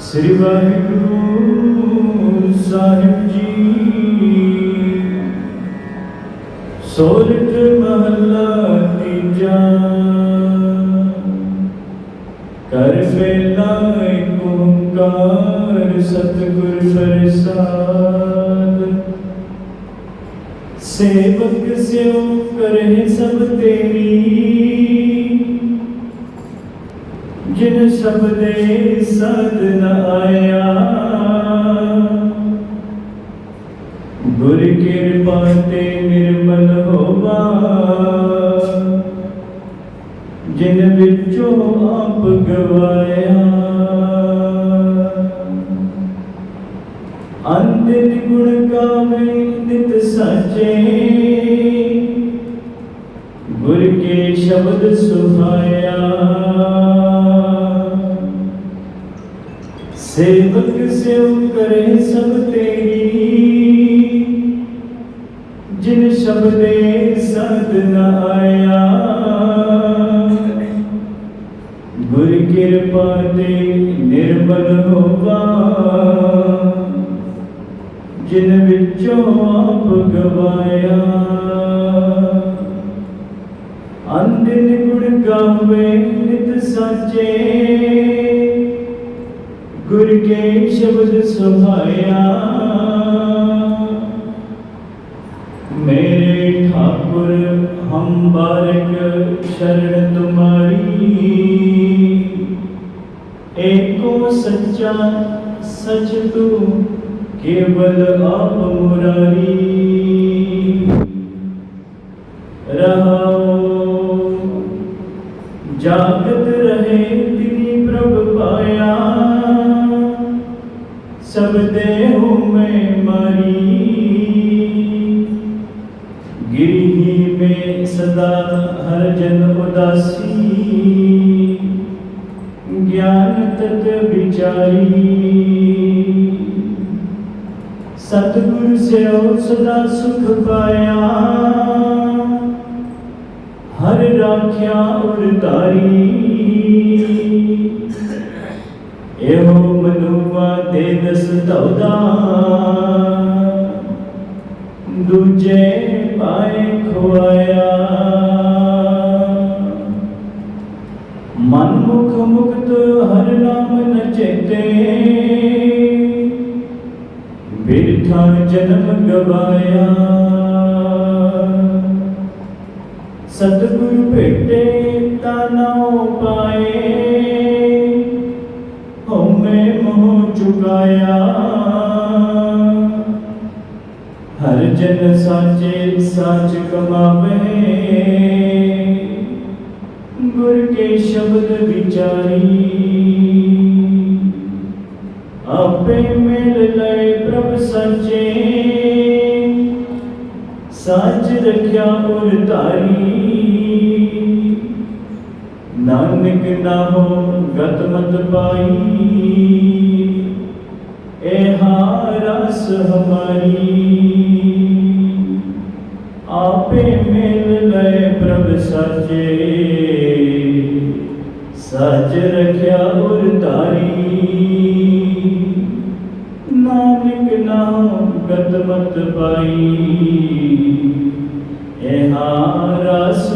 ਸ੍ਰੀ ਵਾਹਿਗੁਰੂ ਸਾਹਿਬ ਜੀ। ਸੋਰਠ ਮਹੱਲਾ ਤੀਜਾ। ਕਰ ਵੇਲਾ ਏਕ ਓੰਕਾਰ, ਸਤਿਗੁਰ ਪ੍ਰਸਾਦ। ਸੇਵਕ ਸਿਉ ਕਰੇ ਸਭ ਤੇਰੀ। ਜਿਨ ਸਬਦੇ ਸਦ ਨ ਆਇਆ। ਗੁਰ ਕਿਰਪਾ ਤੇ ਨਿਰਮਲ ਹੋਵਾ। ਜਿਨ ਵਿੱਚੋਂ ਆਪ ਗਵਾਇਆ। ਅੰਤਿ ਗੁਣ ਗਾਵੇ ਨਿਤ ਸਾਚੇ। ਗੁਰ ਕੇ ਸ਼ਬਦ ਸੁਹਾਇਆ। ਸੇਵਕ ਸਿਉ ਕਰੇ ਸਭ ਤੇਰੀ। ਜਿਨ ਸ਼ਬਦੇ ਸਦ ਨ ਆਇਆ। ਗੁਰ ਕਿਰਪਾ ਤੇ ਨਿਰਮਲ ਹੋਵਾ। ਜਿਨ ਵਿੱਚੋਂ ਆਪ ਗਵਾਇਆ। ਕੇ ਸ਼ਬਦ ਸੁਹਾਇਆ ਮੇਰੇ ਠਾਕੁਰ ਹਮ ਬਾਰਕ ਸ਼ਰਨ ਤੁਮਾਰੀ ਏਕੋ ਸੱਚਾ ਸਚ ਤੂੰ ਕੇਵਲ ਆਪ ਮੁਰਾਰੀ ਰਹਾਉ ਜਾਗਤ ਸਭ ਦੇਹੁ ਮੈਂ ਮਾਰੀ। ਗਿਰੀ ਮੇ ਸਦਾ ਹਰ ਜਨ ਉਦਾਸੀ। ਗਿਆਨ ਤਤ ਵਿਚਾਰੀ। ਸਤਿਗੁਰ ਸਿਓ ਸਦਾ ਸੁਖ ਪਾਇਆ। ਹਰ ਰਾਖਿਆ ਉਰਤਾਰੀ ਦਸ ਦੂਜੇ ਪਾਏ ਖੁਆਇਆ ਮਨ ਮੁਖ ਮੁਕਤ ਹਰ ਨਾਮ ਨ ਬਿਰਥਾ ਜਨਮ ਗਵਾਇਆ। ਸਤਿਗੁਰ ਭੇਟੇ ਤਾ ਨਾਉ ਪਾਏ। ਹਉਮੈ ਚੁਕਾਇਆ ਹਰ ਜਨ ਸਾਚੇ ਸਾਚ ਕਮਾਵੇ। ਗੁਰ ਕੇ ਸ਼ਬਦ ਵਿਚਾਰੀ। ਆਪੇ ਮਿਲ ਲੈ ਪ੍ਰਭ ਸੱਚੇ। ਸਾਚ ਰਖਿਆ ਉਰ ਧਾਰੀ। ਨਾਨਕ ਨਾਮੋ ਗਤ ਮਤ ਪਾਈ। ਇਹਾ ਰਸ ਹਮਾਰੀ ਆਪੇ ਮਿਲ ਲੈ ਪ੍ਰਭ ਸਾਚੇ ਸੱਚ ਰਖਿਆ ਉਰ ਧਾਰੀ ਨਾਨਕ ਨਾਮ ਗਤ ਮਤ ਪਾਈ ਇਹਾ ਰਸ